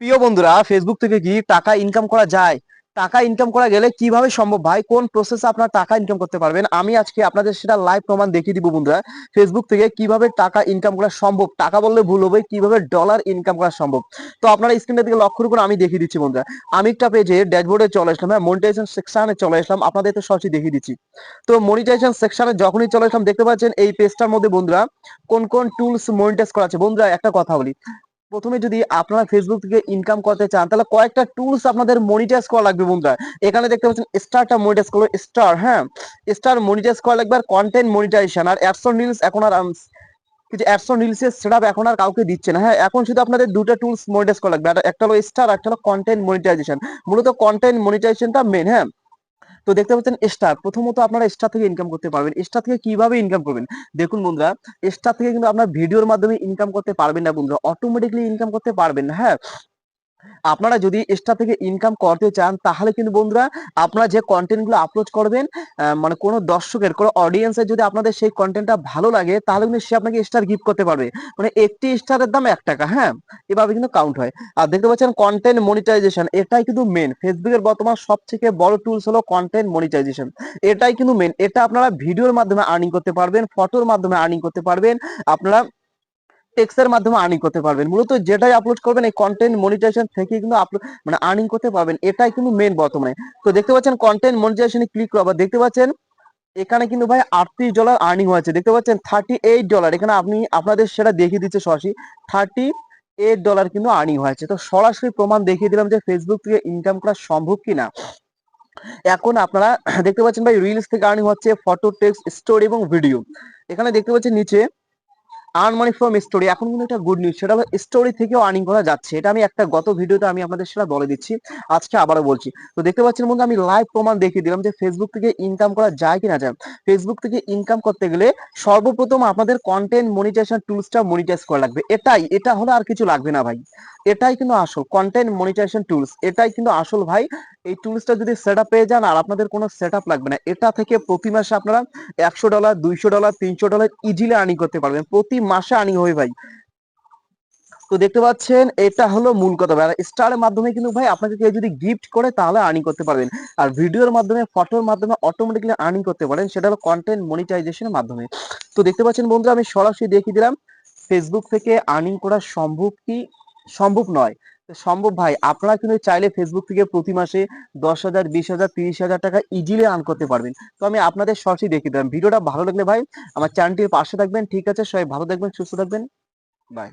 প্রিয় বন্ধুরা ফেসবুক থেকে কি টাকা ইনকাম করা যায়? টাকা ইনকাম করা গেলে কীভাবে সম্ভব ভাই? কোন প্রসেসে আপনার টাকা ইনকাম করতে পারবেন? আমি আজকে আপনাদের সেটা লাইভ প্রমাণ দেখিয়ে দিব বন্ধুরা। ফেসবুক থেকে কীভাবে টাকা ইনকাম করা সম্ভব? টাকা বললে ভুল হবে, কীভাবে ডলার ইনকাম করা সম্ভব? তো আপনারা স্ক্রিনের দিকে লক্ষ্য করুন, আমি দেখিয়ে দিচ্ছি বন্ধুরা। আমি একটা পেজে ড্যাশবোর্ডে চলে আসলাম হ্যাঁ মনিটাইজেশন সেকশনে চলে আসলাম, আপনাদের তো সহজে দেখিয়ে দিচ্ছি। তো মনিটাইজেশন সেকশনে যখনই চলে আসলাম, দেখতে পাচ্ছেন এই পেজটার মধ্যে বন্ধুরা কোন কোন টুলস মনিটাইজ করা আছে? বন্ধুরা, একটা কথা বলি। প্রথমে যদি আপনারা ফেসবুক থেকে ইনকাম করতে চান, তাহলে কয়েকটা টুলস আপনাদের মনিটাইজ করা লাগবে বন্ধুরা। এখানে দেখতে পাচ্ছেন স্টারটা মনিটাইজ করল স্টার হ্যাঁ? স্টার মনিটাইজ করা লাগবে আর কন্টেন্ট মনিটাইজেশন আর অ্যাডসন রিলস এখন আর কিছু অ্যাডসন রিলসের সেটআপ এখন আর কাউকে দিচ্ছে না হ্যাঁ? এখন শুধু আপনাদের দুটো টুলস মনিটাইজ করা লাগবে একটা হলো স্টার একটা হলো কন্টেন্ট মনিটাইজেশন মূলত কন্টেন্ট মনিটাইজেশনটা মেন হ্যাঁ? তো দেখতে পাচ্ছেন স্টার প্রথমত আপনারা স্টার থেকে ইনকাম করতে পারবেন। স্টার থেকে কীভাবে ইনকাম করবেন? দেখুন বন্ধুরা স্টার থেকে কিন্তু আপনার ভিডিওর মাধ্যমে ইনকাম করতে পারবেন না বন্ধুরা অটোমেটিকলি ইনকাম করতে পারবেন হ্যাঁ? আপনারা যদি স্টার থেকে ইনকাম করতে চান, তাহলে কিন্তু বন্ধুরা আপনারা যে কন্টেন্টগুলো আপলোড করবেন মানে কোনো দর্শকের, কোনো অডিয়েন্সের যদি আপনাদের সেই কন্টেন্টটা ভালো লাগে, তাহলে কিন্তু সে আপনাকে স্টার গিফট করতে পারবে। মানে একটি স্টারের দাম এক টাকা হ্যাঁ? এভাবে কিন্তু কাউন্ট হয়। আর দেখতে পাচ্ছেন কন্টেন্ট মনিটাইজেশন এটাই কিন্তু মেন ফেসবুকের বর্তমান সব থেকে বড় টুলস হলো কন্টেন্ট মনিটাইজেশন এটাই কিন্তু মেন এটা আপনারা ভিডিওর মাধ্যমে আর্নিং করতে পারবেন ফটোর মাধ্যমে আর্নিং করতে পারবেন। আপনারা টেক্সটের মাধ্যমে আর্নিং করতে পারবেন। মূলত যেটাই আপলোড করবেন, এই কন্টেন্ট মনিটাইজেশন থেকে কিন্তু আপলোড মানে আর্নিং করতে পারবেন। এটাই কিন্তু মেন বর্তমানে। তো দেখতে পাচ্ছেন কন্টেন্ট মনিটাইজেশনে ক্লিক করো আবার দেখতে পাচ্ছেন, এখানে কিন্তু ভাই আটত্রিশ ডলার আর্নিং হয়েছে। দেখতে পাচ্ছেন থার্টি এইট ডলার এখানে আপনি, আপনাদের সেটা দেখিয়ে দিচ্ছে সরাসরি। থার্টি এইট ডলার কিন্তু আর্নিং হয়েছে। তো সরাসরি প্রমাণ দেখিয়ে দিলাম যে ফেসবুক থেকে ইনকাম করা সম্ভব কিনা। এখন আপনারা দেখতে পাচ্ছেন ভাই রিলস থেকে আর্নিং হচ্ছে ফটো টেক্সট স্টোরি এবং ভিডিও এখানে দেখতে পাচ্ছেন নিচে আর্ন ফ্রম স্টোরি এখন কিন্তু একটা গুড নিউজ সেটা হলো স্টোরি থেকেও আর্নিং করা যাচ্ছে। এটা আমি একটা গত ভিডিওতে আমি আপনাদের সেটা বলে দিচ্ছি, আজকে আবারও বলছি। তো দেখতে পাচ্ছেন বন্ধু আমি লাইভ প্রমাণ দেখিয়ে দিলাম যে ফেসবুক থেকে ইনকাম করা যায় যায়। ফেসবুক থেকে ইনকাম করতে গেলে সর্বপ্রথম আপনাদের কন্টেন্ট মনিটাইজেশন টুলসটা মনিটাইজ করা লাগবে। এটাই, এটা হলে আর কিছু লাগবে না ভাই। এটাই কিন্তু আসল কন্টেন্ট মনিটাইজেশন টুলস এটাই কিন্তু আসল ভাই। এই টুলসটা যদি সেট আপ পেয়ে যান, আর আপনাদের কোনো সেট আপ লাগবে না, এটা থেকে প্রতি মাসে আপনারা একশো ডলার দুইশো ডলার তিনশো ডলার ইজিলি আর্নিং করতে পারবেন। প্রতি মাসে আর্নিং হবে ভাই। তো দেখতে পাচ্ছেন, এটা হলো মূল কথা ভাই। স্টারের মাধ্যমে কিন্তু ভাই আপনাকে কেউ যদি গিফট করে তাহলে আর্নিং করতে পারবেন। আর ভিডিওর মাধ্যমে ফটোর মাধ্যমে অটোমেটিকলি আর্নিং করতে পারেন। সেটা হলো কন্টেন্ট মনিটাইজেশনের মাধ্যমে। তো দেখতে পাচ্ছেন বন্ধুরা, আমি সরাসরি দেখিয়ে দিলাম ফেসবুক থেকে আর্নিং করা সম্ভব কি? সম্ভব নয়। সম্ভব ভাই, আপনারা কিন্তু চাইলে ফেসবুক থেকে প্রতি মাসে দশ হাজার, বিশ হাজার, তিরিশ হাজার টাকা ইজিলি আর্ন করতে পারবেন। তো আমি আপনাদের সরাসরি দেখিয়ে দিলাম। ভিডিওটা ভালো লাগলে ভাই, আমার চ্যানেলটির পাশে থাকবেন। ঠিক আছে, সবাই ভালো থাকবেন, সুস্থ থাকবেন। বাই